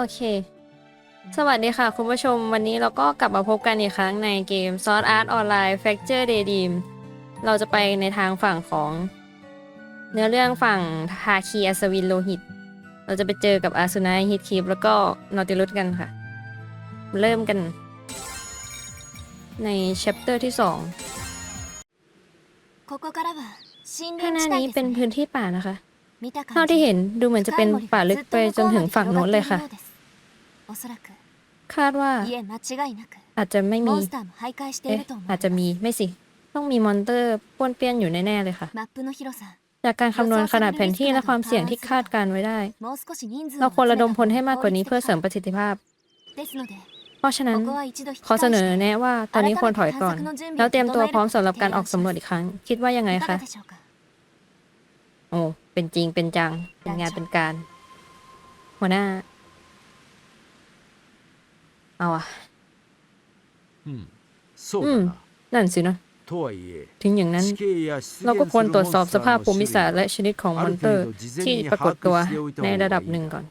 โอเค สวัสดีค่ะ คุณผู้ชมวันนี้เราก็กลับมาพบกันอีกครั้งในเกม Sword Art Online Fracture Daydream เราจะไปในทางฝั่งของ เนื้อเรื่องฝั่งทาคีอัศวินโลหิต เราจะไปเจอกับอาซุนาฮิตคิปแล้วก็นอติลุสกันค่ะ เริ่มกัน ในแชปเตอร์ที่สองข้างหน้านี้เป็นพื้นที่ป่านะคะเท่าที่เห็นดูเหมือนจะเป็นป่าลึกไปจนถึงฝั่งโน้นเลยค่ะ おそらく คาดว่า いえ間違いなく อาจจะไม่ モ มี ンスターも徘徊してい เอ๊ะ ると思い อา ま จจะมี す ไม่สิ ต้องมีมอนเตอร์ป้วนเปี้ยนอยู่แน่ๆเลยค่ะ マップの広さ จากการคำนวณขนาดแผนที่และความเสี่ยงที่คาดการไว้ได้ もう少し人数を เราควรระดมพล 集めた ให้มากกว่านี้เพื่อเสริมประสิทธิภาพ ですので เพราะฉะนั้น ここは一度引き ขอเสน 返 อ して แนะว่าตอนนี้ควรถอยก่อน แล้วเตรียมตัวพร้อมสำหรับการออกสำรวจอีกครั้ง คิดว่ายังไง いか คะ がでしょうか โอ้ เป็นจริงเป็นจัง เป็นงานเป็นการ หัวหน้า เอาอะ うん、そううんだな。 นั่นสินะ とはいえ、 ถึงอย่างนั้น 地形や出 เราก็ 現 ควร する ตรวจ モン สอบ ス ส ター ภาพ の ภูมิ 種 ศาสตร์ 類 และชนิดของมอนเตอร์ ที่ปรากฏตัวในระดับหนึ่งก่อน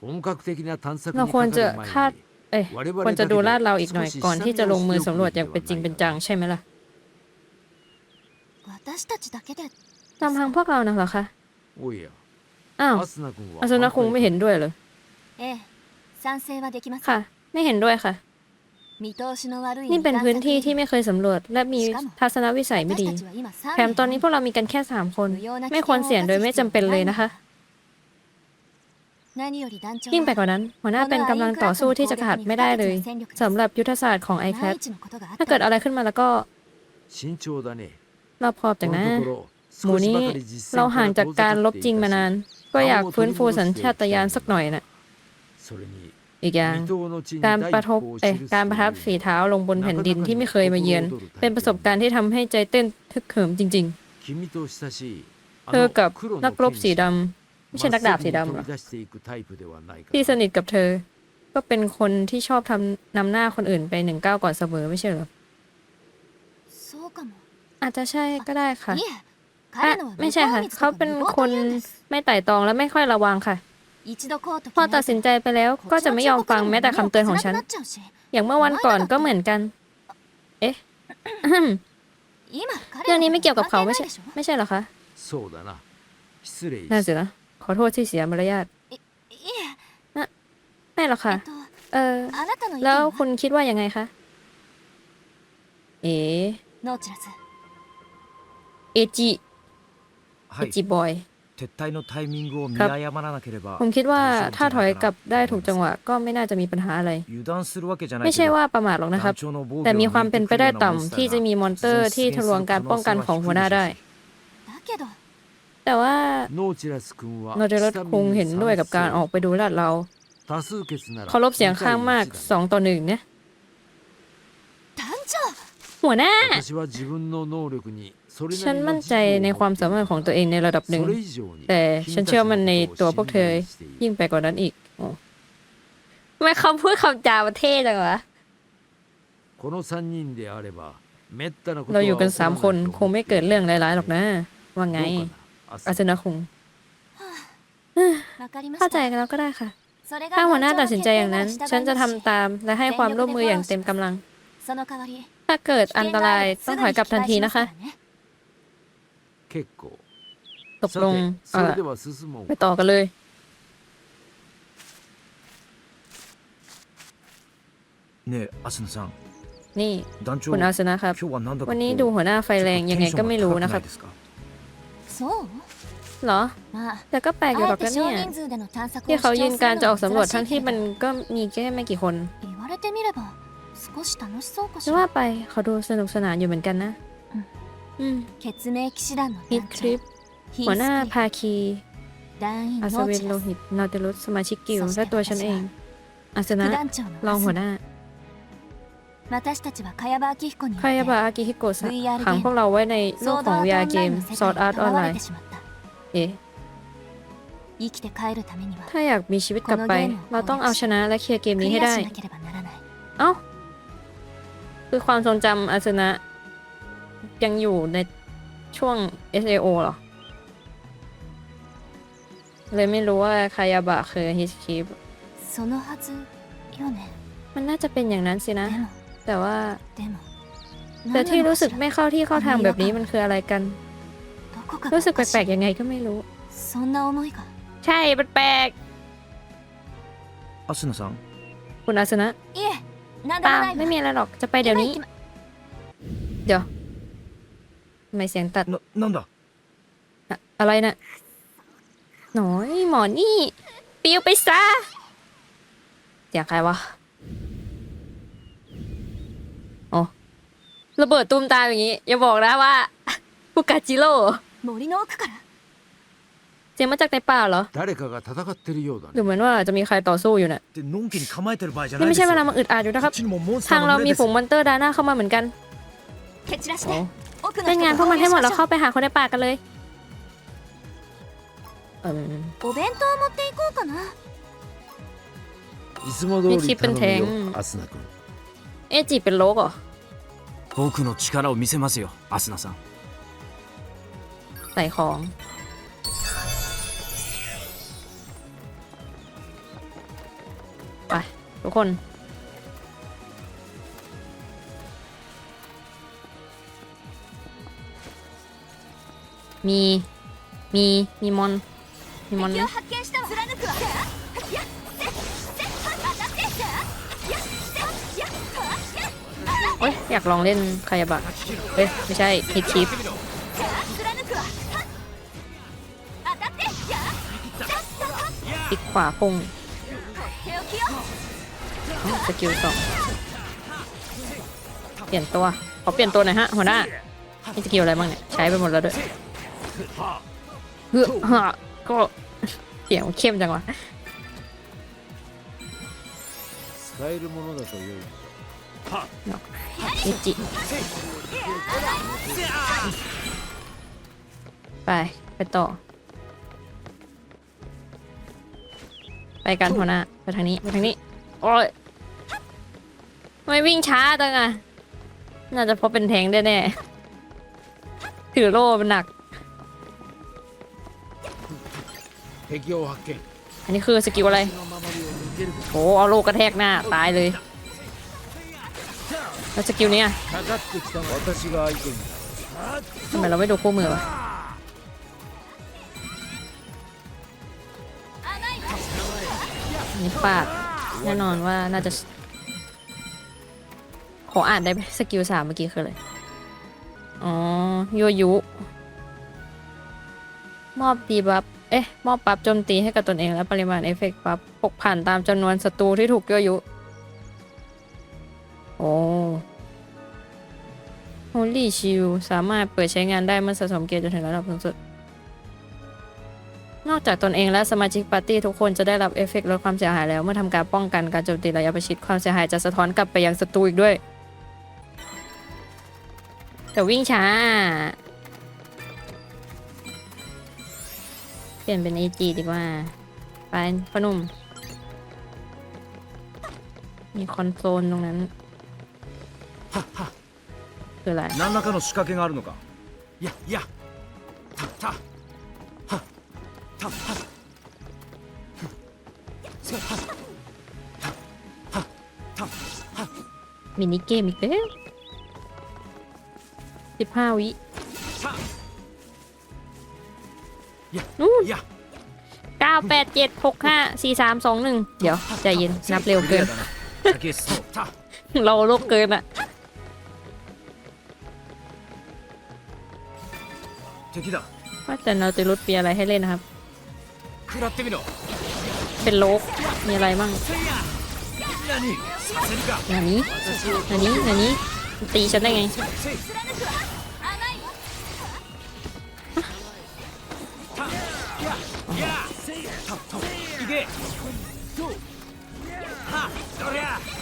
本格的な探索 เรา に ควร かか จะ る คาด 前に เอ้ย 我々 ควรจะ だけ ดู で ลาดเราอีกหน่อย 少し ก่อนที่จะลงมือสำรวจอย่าง 下 เป็นจริง 見を เป็น しておく จังใช่ไหมล่ะ 私たちだけで ตามทางพวกเรานะเหรอคะ おや、 อ้าว アスナ君は อาสุนัคุงไม่เห็นด้วยเหรอ ええ 賛成はできませ ค่ะ ん ไม่เห็นด้วยค่ะ 見通しの悪い นี่เป็นพื้นที่ 探索 ที่ไม่เคยสำรวจ และมีทัศนวิสัยไม่ 私 ดี たちは今3 แถมตอนนี้พวกเรามีกันแค่สามคน ไม่ควรเสี่ยงโดยไม่จำเป็นเลยนะคะ 何より団長 ยิ่งไปกว่านั้น หัวหน้าเป็นกำลังต่อสู้ที่จะขาดไม่ได้เลยสำหรับยุทธศาสตร์ของ i c a t 万一のことがあったら ถ้าเกิดอะไรขึ้นมาแล้วก็ 慎重だね。 รอบคอบจาก こ นะ のところ หมู 少し นี้ ばかり実戦 เรา か ห่าง ら จาก 遠ざ การ か ล っ บ て จริ い ง た มา し นาน ก็อยากฟื้นฟูสัญชาตญาณสักหน่อยน่ะ それに อีกอย่างการประทบเอ้การประทับฝีเท้าลงบนแผ่นดินที่ไม่เคยมาเยือน เป็นประสบการณ์ที่ทำให้ใจเต้นทึกเหิมจริง ๆ เธอกับนักรบสีดำ ไม่ใช่นักดาบสีดำหรอที่สนิทกับเธอ ก็เป็นคนที่ชอบทำนำหน้าคนอื่นไปหนึ่งก้าวก่อนเสมอไม่ใช่หรออาจจะใช่ก็ได้ค่ะไม่ใช่ค่ะ เขาเป็นคนไม่ไต่ตองและไม่ค่อยระวังค่ะ พอตัดสินใจไปแล้วก็จะไม่ยอมฟังแม้แต่คำเตือนของฉัน อย่างเมื่อวันก่อนก็เหมือนกัน เอ๊ะเรื่องนี้ไม่เกี่ยวกับเขาไม่ใช่ ไม่ใช่หรอคะน่าเสียนะขอโทษที่เสียมารยาทนะไม่หรอกค่ะ เออ แล้วคุณคิดว่ายังไงคะ เอ๋เอจิ เอจิบอย ผมคิดว่าถ้าถอยกลับได้ถูกจังหวะก็ไม่น่าจะมีปัญหาอะไร ไม่ใช่ว่าประมาทหรอกนะครับ แต่มีความเป็นไปได้ต่ำที่จะมีมอนเตอร์ที่ทะลวงการป้องกันของหัวหน้าได้ แต่ว่าโนจิรัสคุงเห็นด้วยกับการออกไปดูลาดเราเคารพเสียงข้างมากสองต่อหนึ่งเนี่ยหัวหน้า ฉันมั่นใจในความสามารถของตัวเองในระดับหนึ่ง แต่ฉันเชื่อมันในตัวพวกเธอ ยิ่งไปกว่านั้นอีกอทำไมเขาพูดคำจาประเทศจังวะ เราอยู่กันสามคนคงไม่เกิดเรื่องร้ายๆหรอกนะ ว่าไง อาจารย์คงเข้าใจกันแล้วก็ได้ค่ะ ถ้าหัวหน้าตัดสินใจอย่างนั้น ฉันจะทำตามและให้ความร่วมมืออย่างเต็มกำลัง ถ้าเกิดอันตรายต้องถอยกลับทันทีนะคะ ตกลง さ เอา てそれ ล่ะ では進もう ไปต่อกันเลย ねえアスナさん นี่ 団長 คุณอาสนะครับ 今日はなんだか วันนี้ こう ดูหัวหน้าไฟแรงยังไงก็ไม่รู้นะครับ ちょっとテンションが高くないですかそう เหรอ まあ แต่ก็แปลกอยู่หร あ อก えて นะ 少 เนี่ย 人数での探索 ที่ を เขา 主 ยืน 張す การ る จะอ の อกสำรวจ は ทั้ง 珍し ที่ いけ มัน ど ก็มีแค่ไม่กี่คน 言われてみれば少し楽しそうかし จะ ら ว่าไปเขาดูสนุกสนานอยู่เหมือนกันนะ อืม 血明騎士団の団หัวหน้าภาคีอาสのเวนโลหิตนาเตลุสสมาชิกกิลและตัวฉันเองอาสนะ団รองหัวหน้าคายาบะอากิฮิโกะซังขังพวกเราไว้ในโลกของยาเกม Sword Art とらわれ Online เอ๊ะถ้าอยากมีชีวิตกลับไป เราต้องเอาชนะและเคลียร์เกมนี้ให้ได้เอ้า คือความทรงจำอาสนะ ยังอยู่ในช่วง SAO เหรอ เลยไม่รู้ว่าคายาบะคือฮิสคิปมันน่าจะเป็นอย่างนั้นสินะ แต่ว่า แต่ที่รู้สึกไม่เข้าที่เข้าทางแบบนี้มันคืออะไรกัน รู้สึกแปลกๆยังไงก็ไม่รู้ ใช่แปลกอาสนะซังคุณอาสนะตามไม่มีอะไรหรอกจะไปเดี๋ยวนี้ เดี๋ยว ไมเสียงตัด ななんだ อะอะไรนะ่ะหน่อยหมอนี่ปิวไปซะเสียงใครวะอ๋อระเบิดตุ้มตามอย่างนี้ อย่าบอกนะว่า ฟุกาจิโร่ 森の奥から เสียงมาจากในป่าเหรอ 誰かが戦ってるようだ หรือ ね เหมือนว่าจะมีใครต่อสู้อยู่น่ะ ってのんきに構えてる場合じゃな นี่ い ไม่ です ใช่เวลา よ มาอึดอัดอยู่นะค こ รับ っちにもモンスタ ทา ー ง の เรา 群 มี れで ฝู す งมอนเตอร์ดาหน้าเข้ามาเหมือนกัน 蹴散らして โอ้ 奥の เล่นงานพวกมันให้หมดแล้ว し เข้าไปหาคนในป่ากันเลยเออ お弁当持っていこうかないつも通り頼むよアスナ君 เอะจิเป็นโรคเหรอ 僕の力を見せますよアスナさん ใส่ของ ไป ทุกคน มีมีมีมอนมีมอนเฮ้ยอยากลองเล่นคายาบะเฮ้ยไม่ใช่ฮิตชิปอีกขวาพงสกิลสองเปลี่ยนตัวขอเปลี่ยนตัวหน่อยฮะหัวหน้ามีสกิลอะไรบ้างเนี่ยใช้ไปหมดแล้วด้วย ฮ้อะก็เสียงเข้มจังวะไป ไปต่อ ไปกันหัวหน้าไปทางนี้ไปทางนี้โอ้ยไม่วิ่งช้าจังอะน่าจะเพราะเป็นแทงแน่ๆถือโล่เป็นหนัก 敵を発見 อันนี้คือสกิลอะไร の守りを抜ける โอ้เอาโลกกระแทกหน้า ตายเลย แล้วสกิลเนี้ย かかってきた私が相手に ทำไมเราไม่ดูคู่มือวะอันนี่ปาด แน่นอนว่าน่าจะ ขออ่านได้ไหมสกิลสามเมื่อกี้คืออะไร อ๋อยั่วยุ มอบดีบัฟเอ๊ะ มอบปั๊บโจมตีให้กับตนเองและปริมาณเอฟเฟกต์ปั๊บปกผ่านตามจำนวนศัตรูที่ถูกยั่วยุ โอ้ Holy Shield สามารถเปิดใช้งานได้เมื่อสะสมเกียร์จนถึงระดับสูงสุด นอกจากตนเองและสมาชิกปาร์ตี้ทุกคนจะได้รับเอฟเฟกต์ลดความเสียหายแล้ว เมื่อทำการป้องกันการโจมตีระยะประชิดความเสียหายจะสะท้อนกลับไปยังศัตรูอีกด้วย แต่วิ่งช้า เปลี่ยนเป็น AG ดีกว่า ไปพอหนุ่ม มีคอนโซลตรงนั้นคืออะไร 何らかの仕掛けがあるのかいやいやたたはたはせはたはたは มินิเกมอีกแล้วสิบห้าวิ แปดเจ็ดหกห้าสี่สามสองหนึ่งเดี๋ยวใจเย็นนับเร็วเกิน เราโลกเกินอะว่าแต่เราจะลดเปียอะไรให้เล่นนะครับ เป็นโลกมีอะไรบ้างนานี้นานี้นนี้ตีฉันได้ไง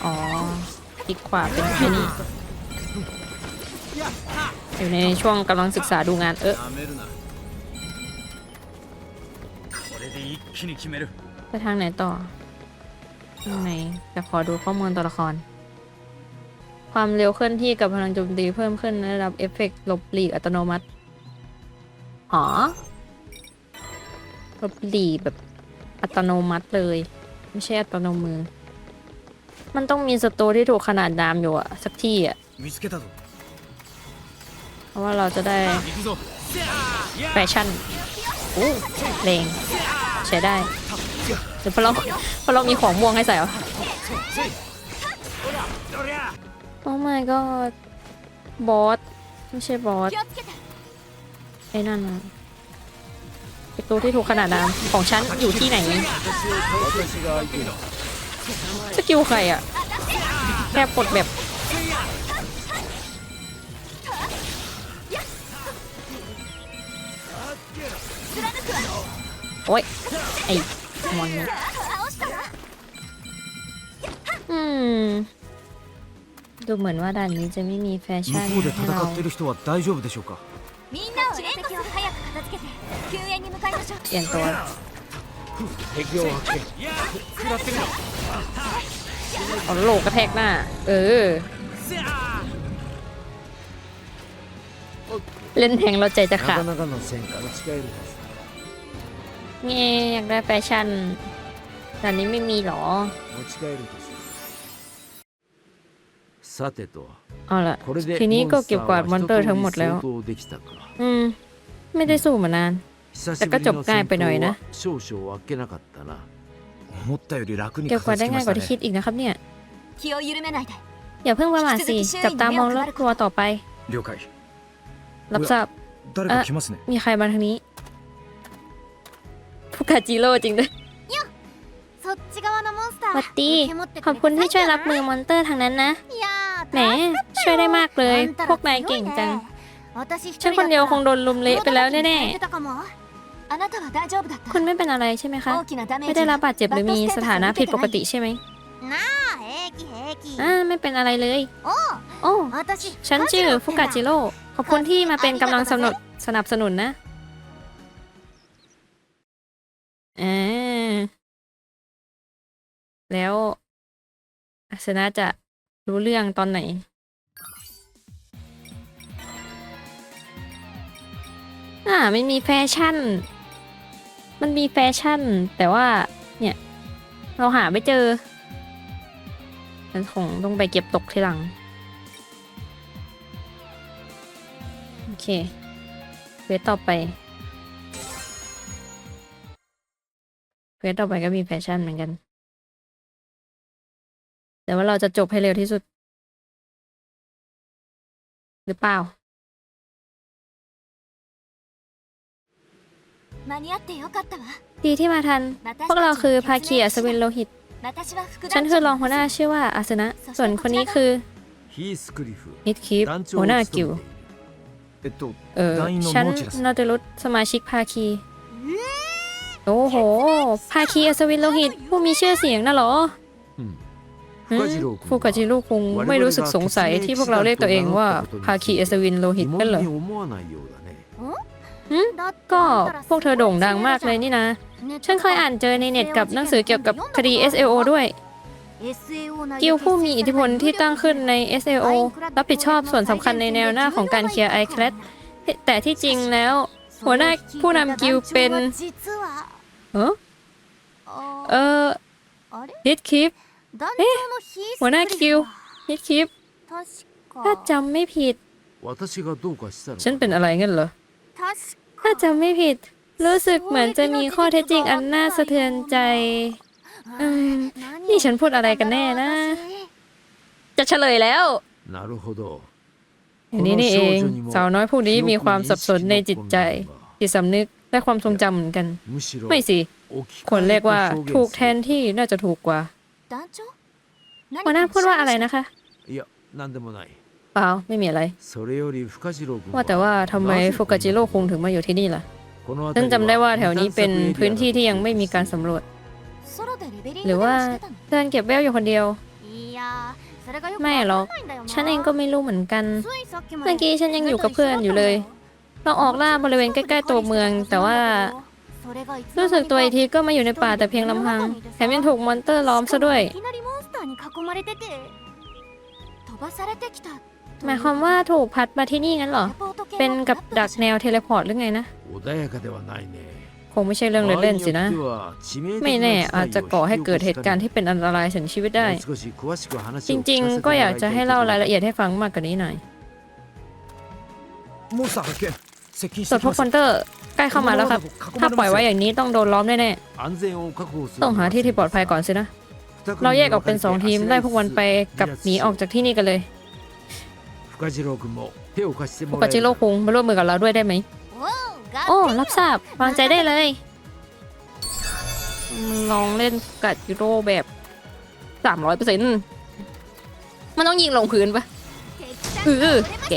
อ๋อคลิกขวาเป็นแค่นี้อยู่ในช่วงกำลังศึกษาดูงานเออไปทางไหนต่อทางไหนจะขอดูข้อมูลตัวละคร ความเร็วเคลื่อนที่กับพลังโจมตีเพิ่มขึ้นระดับเอฟเฟกหลบหลีกอัตโนมัติหอหลบหลีกแบบ อัตโนมัติเลย ไม่ใช่อัตโนมือ มันต้องมีสตูที่ถูกขนาดดามอยู่อะสักที่อะเพราะว่าเราจะได้แฟชั่นโอ้แลงใช้ได้เดี๋ยวพอเราพอเรามีของม่วงให้ใส่เหรอโอ้ my god บอสไม่ใช่บอสไอ้นั่นนะ ประตูที่ถูกขนาดนั้นของฉันอยู่ที่ไหน สกิลใครอะแค่กดแบบโอ้ยไอ้มอนอืดูเหมือนว่าด่านนี้จะไม่มีแฟชั่นให้เรา เปลี่ยนตัวเอาโลกกระแทกหน้า เออ เล่นแทงเราใจจะขาดเงี้ยอยากได้แฟชั่นตอนนี้ไม่มีหรอเอาละทีนี้ก็เก็บกวาดมอนเตอร์ทั้งหมดแล้ว อืม ไม่ได้สู้มานาน แต่ก็จบง่ายไปหน่อยนะเกี่ยวกับได้ง่ายกว่าที่คิดอีกนะครับเนี่ยอย่าเพิ่งประมาทสิจับตามองรอบครัวต่อไปรับทราบมีใครมาทางนี้ฟูกาจิโร่จริงด้วยวัตตี้ขอบคุณที่ช่วยรับมือมอนเตอร์ทางนั้นนะแหมช่วยได้มากเลย พวกนายเก่งจังฉันคนเดียวคงโดนลุมเละไปแล้วแน่ๆ なたは大丈夫だった ๆ คุณไม่เป็นอะไรใช่ไหมคะ 大きなダメージ ไม่ได้รับบาดเจ็บหรือมีสถานะผิดปกติใช่ไหม なあ平気平気 อ่าไม่เป็นอะไรเลย おう โอ้ 私 ฉันชื่อฟุกาจิโร่ขอบคุณที่มาเป็นกำลังสนับสนับสนุนนะอ่าแล้วอาสนะจะรู้เรื่องตอนไหน อ่าไม่มีแฟชั่น มันมีแฟชั่น แต่ว่าเนี่ย เราหาไม่เจอฉันคงต้องไปเก็บตกทีหลัง โอเคเควสต่อไปเควสต่อไปก็มีแฟชั่นเหมือนกัน แต่ว่าเราจะจบให้เร็วที่สุด หรือเปล่า ดีที่มาทัน พวกเราคือพาคีอัศวินโลหิต ฉันคือรองหัวหน้าชื่อว่าอาสนะ ส่วนคนนี้คือนิดคีฟหัวหน้ากิวเออฉันนาตลุตสมาชิกพาคี โอ้โหพาคีอัศวินโลหิต ผู้มีชื่อเสียงน่ะหรอฟูกาจิรุคงไม่รู้สึกสงสัยที่พวกเราเรียกตัวเองว่าพาคีอัศวินโลหิตกันเหรอ ก็พวกเธอโด่งดังมากเลยนี่นะ ฉันเคยอ่านเจอในเน็ตกับหนังสือเกี่ยวกับคดี SLO ด้วย กิลผู้มีอิทธิพลที่ตั้งขึ้นใน SLO รับผิดชอบส่วนสำคัญในแนวหน้าของการเคลียร์ไอคลแต่ที่จริงแล้ว หัวหน้าผู้นำกิลเป็นเออออฮิตคิปเอ๊หัวหน้ากิวฮิตคิปถ้าจำไม่ผิด ฉันเป็นอะไรเงี้ยเหรอ ถ้าจำไม่ผิด รู้สึกเหมือนจะมีข้อเท็จจริงอันน่าสะเทือนใจ อืม นี่ฉันพูดอะไรกันแน่นะ จะเฉลยแล้ว なるほど อย่างนี้นี่เอง สาวน้อยผู้นี้มีความสับสนในจิตใจ จิตสำนึกและความทรงจำเหมือนกัน むしろ ไม่สิ 置き ควรเรียกว่า 換えた表現 ถูกแทนที่น่าจะถูกกว่า หัวหน้าพูดว่าอะไรนะคะ いや何でもない เปล่าไม่มีอะไร ว่าแต่ว่าทำไมโฟกาจิโร่คงถึงมาอยู่ที่นี่ล่ะฉันจำได้ว่าแถวนี้เป็นพื้นที่ที่ยังไม่มีการสำรวจ หรือว่าเดินเก็บแววอยู่คนเดียว ไม่หรอกฉันเองก็ไม่รู้เหมือนกัน เมื่อกี้ฉันยังอยู่กับเพื่อนอยู่เลย เราออกล่าบริเวณใกล้ๆตัวเมือง แต่ว่า รู้สึกตัวอีกทีก็มาอยู่ในป่าแต่เพียงลำพัง แถมยังถูกมอนเตอร์ล้อมซะด้วย หมายความว่าถูกพัดมาที่นี่งั้นเหรอ เป็นกับดักแนวเทเลพอร์ตหรือไงนะ คงไม่ใช่เรื่องเล่นๆสินะ ไม่แน่อาจจะก่อให้เกิดเหตุการณ์ที่เป็นอันตรายถึงชีวิตได้ จริงๆ ก็อยากจะให้เล่ารายละเอียดให้ฟังมากกว่านี้หน่อยตรวจพกคอนเตอร์ใกล้เข้ามาแล้วครับ ถ้าปล่อยไว้อย่างนี้ต้องโดนล้อมแน่ๆต้องหาที่ที่ปลอดภัยก่อนสินะ เราแยกออกเป็นสองทีมไล่พวกวันไปกับหนีออกจากที่นี่กันเลย กาจิโร่คุงมาร่วมมือกับเราด้วยได้ไหมโอ้รับทราบวางใจได้เลย ลองเล่นกาจิโร่แบบสามร้อยเปอร์เซ็นต์มันต้องยิงลงพื้นปะเออแก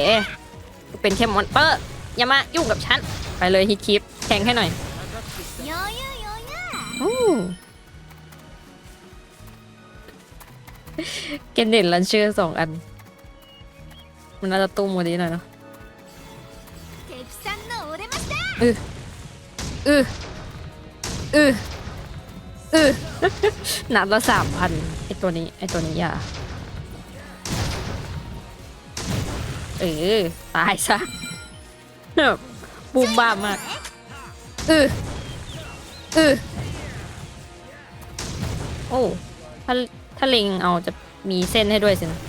เป็นแค่มอนเปอร์อย่ามายุ่งกับฉัน ไปเลยฮิตคลิปแข่งให้หน่อยเกนเนตลันเชอร์สองอัน มันน่าจะตุ้มกว่านี้หน่อยเนะอืออืออืออือนัดละสามพันไอตัวนี้ไอตัวนี้อย่าเออตายซะบูมบ้ามากอืออือโอ้ถ้าถ้าเล็งเอาจะมีเส้นให้ด้วยสินะ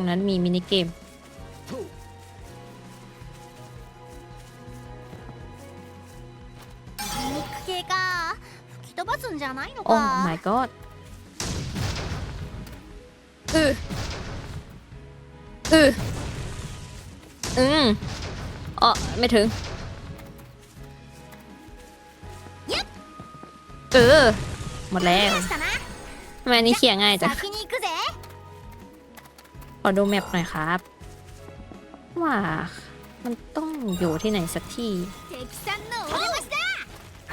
รงนั้นมีมินิเกม ギミック系か吹き飛ばすんじゃないの โอ้ か my god อืออืออืมอ๋อไม่ถึง เออ หมดแล้ว 来ましたな ทำไมอันนี้เขี่ยง่ายจัง 先に行くぜ ขอดูแมปหน่อยครับ ว่ามันต้องอยู่ที่ไหนสักที่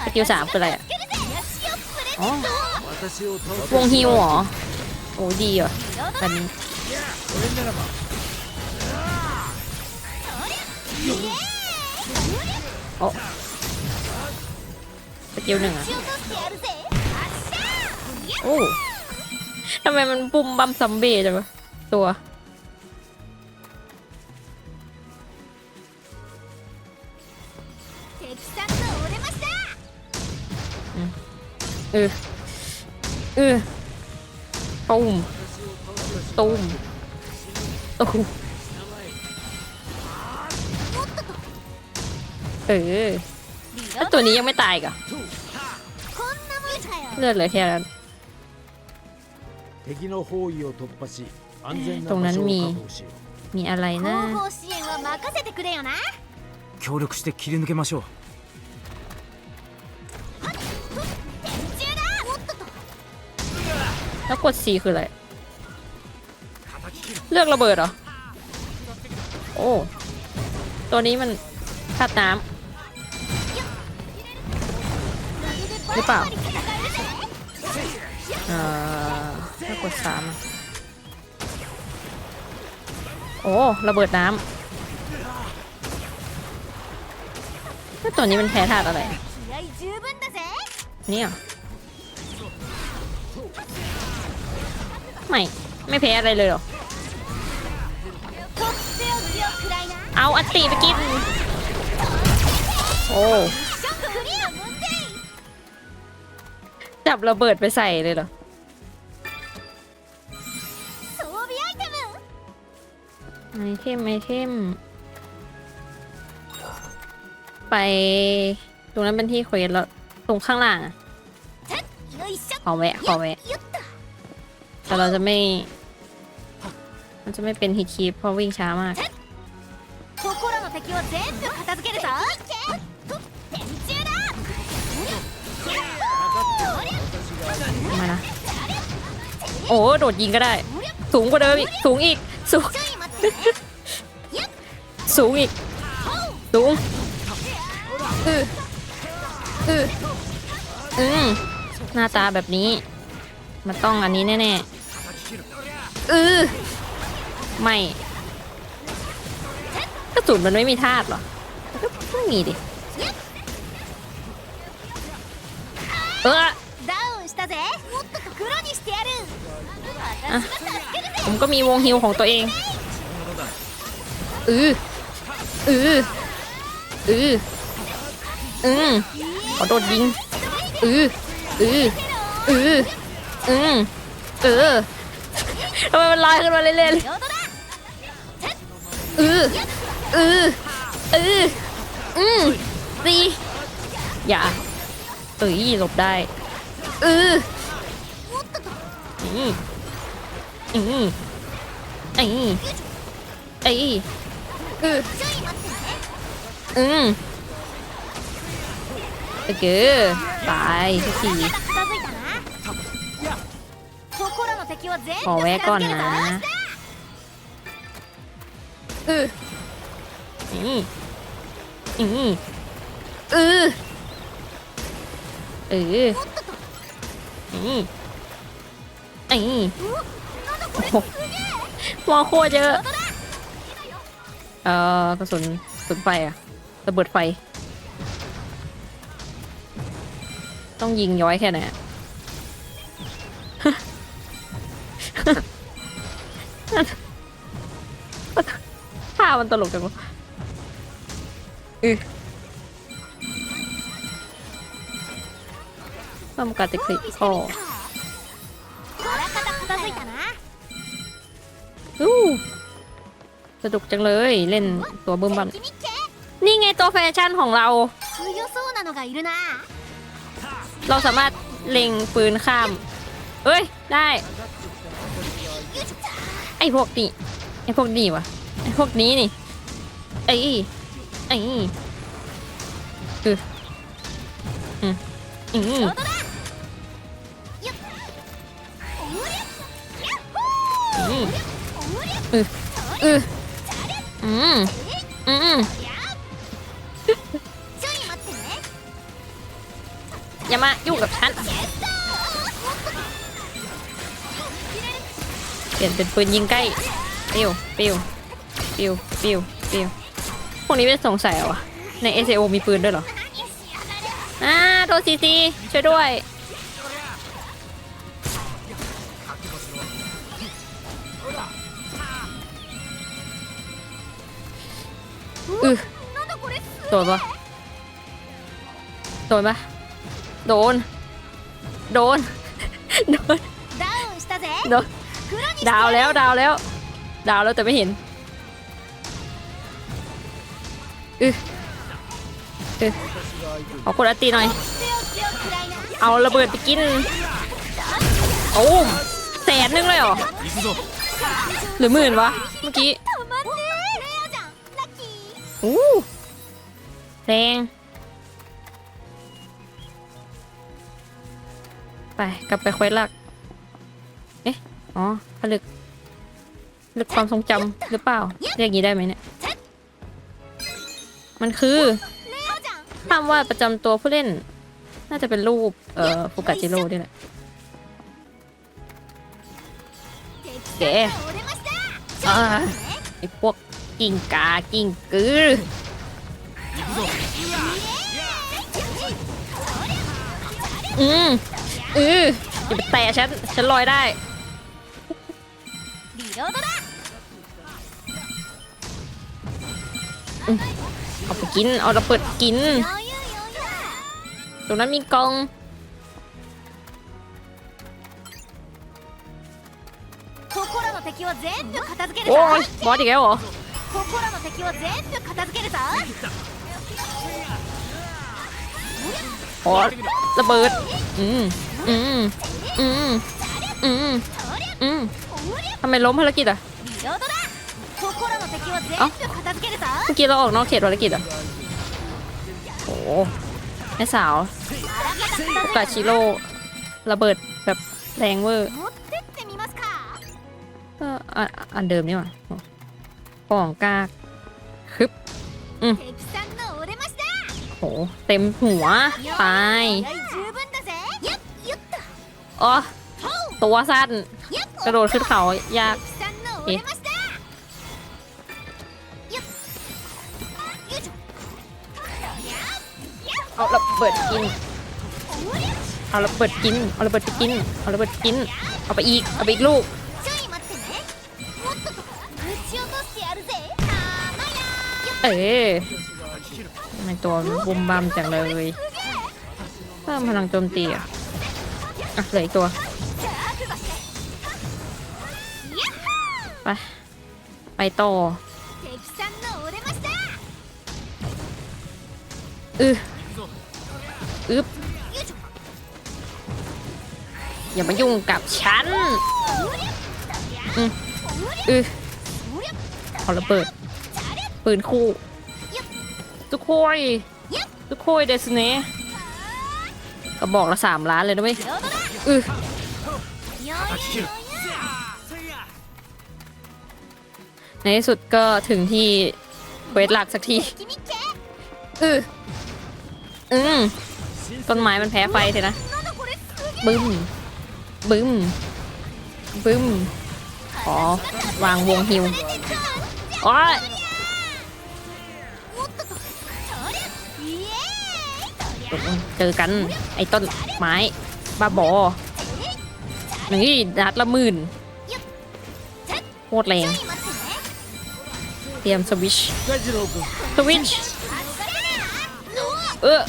สกิลสามคืออะไรอะวงฮิวเหรอ โอ้ดีอะแบบนี้โอ้สกิลหนึ่งอะโอ้ทำไมมันปุ่มบัมซัมเบย์จังวะตัว เออเออตุ้มตุ้มตุ้มเออ リ แล้ว ロ ตัวนี้ยังไม่ตายอีกเหรอ こんなもんかよ เลือดเหลือแค่นั้น 敵の包囲を突破し安全なตรงนั้ 場 น 所を มี 確保しよう มีอะไรนะ 後方支援は任せてくれよな協力して切り抜けましょう แล้วกด C คืออะไร เลือกระเบิดเหรอ โอ้ ตัวนี้มันขัดน้ำหรือเปล่าเออถ้ากด3โอ้ ระเบิดน้ำถ้าตัวนี้มันแพ้ธาตุอะไร เนี่ย ไม่ ไม่แพ้อะไรเลยหรอ เอาอัติไปกิน โอ้ จับระเบิดไปใส่เลยเหรอ ไอเทมไอเทม ไป ตรงนั้นเป็นที่เควสแล้ว ตรงข้างล่างขอแวะ ขอแวะ แต่เราจะไม่ มันจะไม่เป็นฮิตคีเพราะวิ่งช้ามากมานะโอ้โดดยิงก็ได้ สูงกว่าเดิมอีก สูงอีก สูง สูงอีก สูงอืออืออือหน้าตาแบบนี้ มันต้องอันนี้แน่ๆ อือไม่กระสุนมันไม่มีธาตุหรอก็ไม่มีดิเออผมก็มีวงฮิวของตัวเองอืออืออืออือขอโดดยิงอืออืออืออือเออ ทำไมมันลอยขึ้นมาเรื่อยๆอืออืออืออือตีอย่าเอ้ยหลบได้อืออืออือไอ้ไอ้อืออือเออตายที ขอแวะก่อนนะอือนี่นี่อือเออนี่นี่มอโคเยอะ เอ่อกระสุนกระสุนไฟอะระเบิดไฟ ต้องยิงย้อยแค่ไหน ข้ามันตลกจังวะอือทการติดคลิกคออู้สนุกจังเลยเล่นตัวเบิ่มบันนี่ไงตัวแฟชั่นของเรา เราสามารถเล็งปืนข้าม เอ้ย ได้ ไอ้พวกนี้ไอ้พวกนี้วะไอ้พวกนี้นี่ไอ้ไอ้คืออืมอืมอืมอืมอืมอืออย่ามายุ่งกับฉัน เปลี่ยนเป็นปืนยิงใกล้ปิวปิวปิวปิวปิวพวกนี้เป็นสงสัยเหรอใน s อ o มีปืนด้วยเหรออ่าโทษซีซีช่วยด้วยอือโดนปะโดนปะโดน โดน โดน โดน ดาวแล้วดาวแล้ว ดาวแล้วแต่ไม่เห็นอือเออขอกดอัตีหน่อย เอาระเบิดไปกินโอ้มแสนนึงเลยเหรอ หรือหมื่นวะ เมื่อกี้โอู้แรงไป กลับไปควยหลัก อ๋อผลึกผลึกความทรงจำหรือเปล่า เรียกงี้ได้ไหมเนี่ย มันคือภาพวาดประจำตัวผู้เล่น น่าจะเป็นรูป เอ่อฟูกาจิโร่ด้วยแหละเก๋ไอ้พวกกิ่งกากิ่งกืออืออย่าไปแตะฉัน ฉันลอยได้ リロードだ เอาไปกิน เอาระเบิดกิน 余裕余裕 ตรงนั้นมีกล่อง ここらの敵は全部片付ける โอ้ ぞ ยบอสอีกแล้วเหรอ ここらの敵は全部片付けるぞ โอ้ระเบิด อืม อืม อืม อืม อืม おりゃ ทำไมล้มภารกิจอะเอ้าเมื่อกี้เราออกนอกเขตภารกิจอะโอ้แม่สาวกาชิโร่ระเบิดแบบแรงเวอร์ก็อันเดิมนี่หว่าป่องกากคึบอืมโหเต็มหัว ตายอ๋อตัวสั้น กระโดดขึ้นเขายากเอ๊ะเอาระเบิดกิน เอาระเบิดกิน เอาระเบิดกิน เอาระเบิดกิน เอาไปอีก เอาไปอีกลูก เอ๊ะไม่ตัวบุมบามจังเลยเพิ่มพลังโจมตีอะ อะเหลืออีกตัว ไปไปต่ออืออึบอย่ามายุ่งกับฉันอืออือขอระเบิด ปืนคู่ ทุกคุยทุกคุยเดสเน่กระบอกละสามล้านเลยนะเว้ยอือ ในที่สุดก็ถึงที่เวทหลักสักทีอืออืมต้นไม้มันแพ้ไฟเถอะนะ บึ้ม บึ้ม บึ้ม ขอวางวงฮิวอ๋อเจอกันไอ้ต้นไม้บ้าบอนี่ดัดละหมื่นโคตรแรง เตรียมสวิชสวิชเออ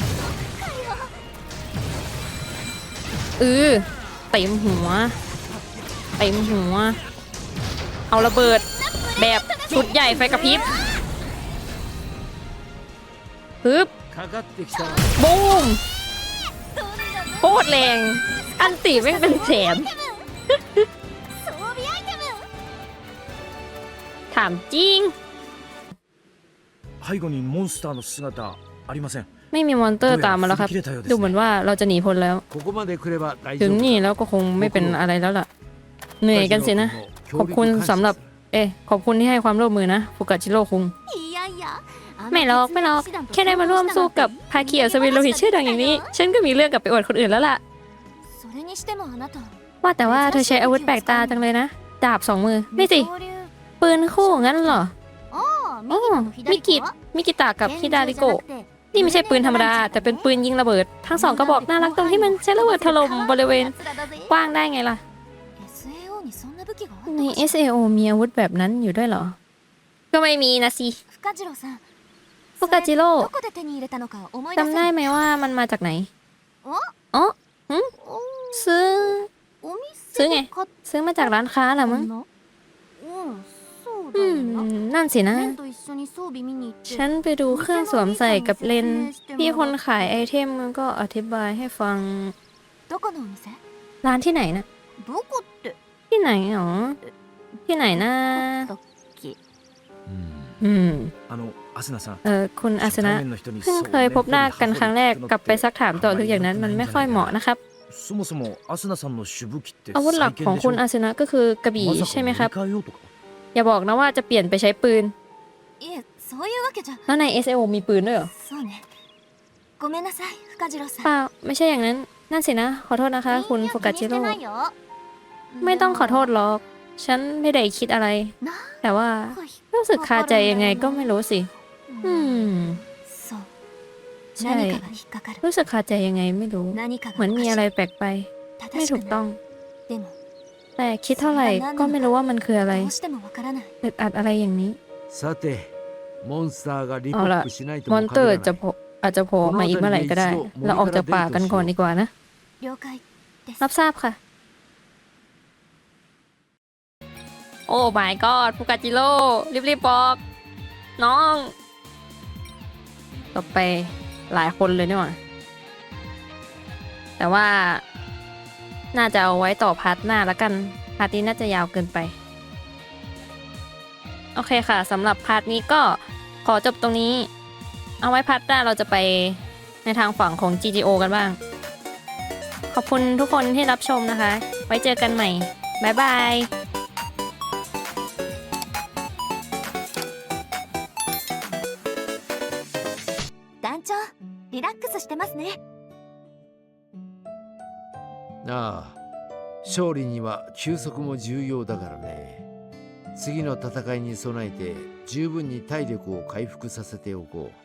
เออเต็มหัว เต็มหัว เอาระเบิด แบบชุดใหญ่ไฟกระพริบปึ๊บบูมโคตรแรง อันตีไม่เป็นแสนถามจริง 背後にモンスターの姿ありません ไม่มีมอนเตอร์ตามมาแล้วครับ どうやら振り切れたようです ดูเหมือนว่าเราจะหนีพ้นแล้ว ここまで来れば大 ถึ 丈 ง 夫 นี่แล้วก็คงไม่เป็นอะไรแล้วล่ะ เหนื่อยกันสินะ ขอบคุณสำหรับ เอ๊ะขอบคุณที่ให้ความร่วมมือนะฟุกาจิโร่คุง いやいや ไม่หรอกไม่หรอก แค่ได้มาร่วมสู้กับภาคีอัศวินโลหิตชื่อดังอย่างนี้ ฉันก็มีเรื่องกลับไปอวดคนอื่นแล้วล่ะ それにしてもあなた ว่าแต่ว่าเธอใช้อาวุธแปลกตาจังเลยนะ ดาบสองมือ นี่สิ ปืนคู่งั้นเหรอ ああ มิกิมิกิตะกับฮิดาริโกะนี่ไม่ใช่ปืนธรรมดา แต่เป็นปืนยิงระเบิด ทั้งสองกระบอกน่ารักตรงที่มันใช้ระเบิดถล่มบริเวณกว้างได้ไงล่ะ ใน SAO มีอาวุธแบบนั้นอยู่ด้วยเหรอ ก็ไม่มีนะสิฟุกาจิโร่จำได้ไหมว่ามันมาจากไหนอ๋อซื้อ ซื้อไง ซื้อมาจากร้านค้าเหรอมั้ง นั่นสินะ ฉันไปดูเครื่องสวมใส่กับเลนพี่คนขายไอเทมก็อธิบายให้ฟัง ร้านที่ไหนนะที่ไหนหรอ ที่ไหนนะอืมเออคุณอาสนะเพิ่งเคยพบหน้ากันครั้งแรกกลับไปซักถามต่อคืออย่างนั้นมันไม่ค่อยเหมาะนะครับอาวุธหลักของคุณอาสนะก็คือกระบี่ใช่ไหมครับ อย่าบอกนะว่าจะเปลี่ยนไปใช้ปืน いえそういうわけじゃ แล้วใน SAO มีปืนด้วยเหรอ そうねごめんなさい深次郎さん เปล่าไม่ใช่อย่างนั้น นั่นสินะ ขอโทษนะคะ คุณ いいよ โฟกัสจิโร่ 気にしてないよ ไม่ต้องขอโทษหรอก ฉันไม่ได้คิดอะไร な แต่ว่า んか引っ รู้สึกคาใจยังไงก็ไม่รู้สิ อืม そう ใช่ 何かが引っかかる รู้สึกคาใจยังไงไม่รู้ 何かが เหมือนมีอะไรแปลกไป 正 ไม่ し ถู く ก な ต้อง いでも แต่คิดเท่าไหร่ก็ไม่รู้ว่ามันคืออะไรอึดอัดอะไรอย่างนี้เอาละมอนเตอร์จะพผอาจจะโผล่มาอีกเมื่อไหร่ก็ได้ เราออกจากป่ากันก่อนดีกว่านะ รับทราบค่ะ โอ้ my god ฟูกาจิโร่รีบๆบอก น้อง ต่อไปหลายคนเลยเนี่ยแต่ว่า น่าจะเอาไว้ต่อพาร์ทหน้าละกันพาร์ทนี้น่าจะยาวเกินไป โอเคค่ะสำหรับพาร์ทนี้ก็ขอจบตรงนี้ เอาไว้พาร์ทหน้าเราจะไปในทางฝั่งของ GGO กันบ้าง ขอบคุณทุกคนที่รับชมนะคะ ไว้เจอกันใหม่ บ๊ายบาย ああ。勝利には休息も重要だからね。次の戦いに備えて十分に体力を回復させておこう。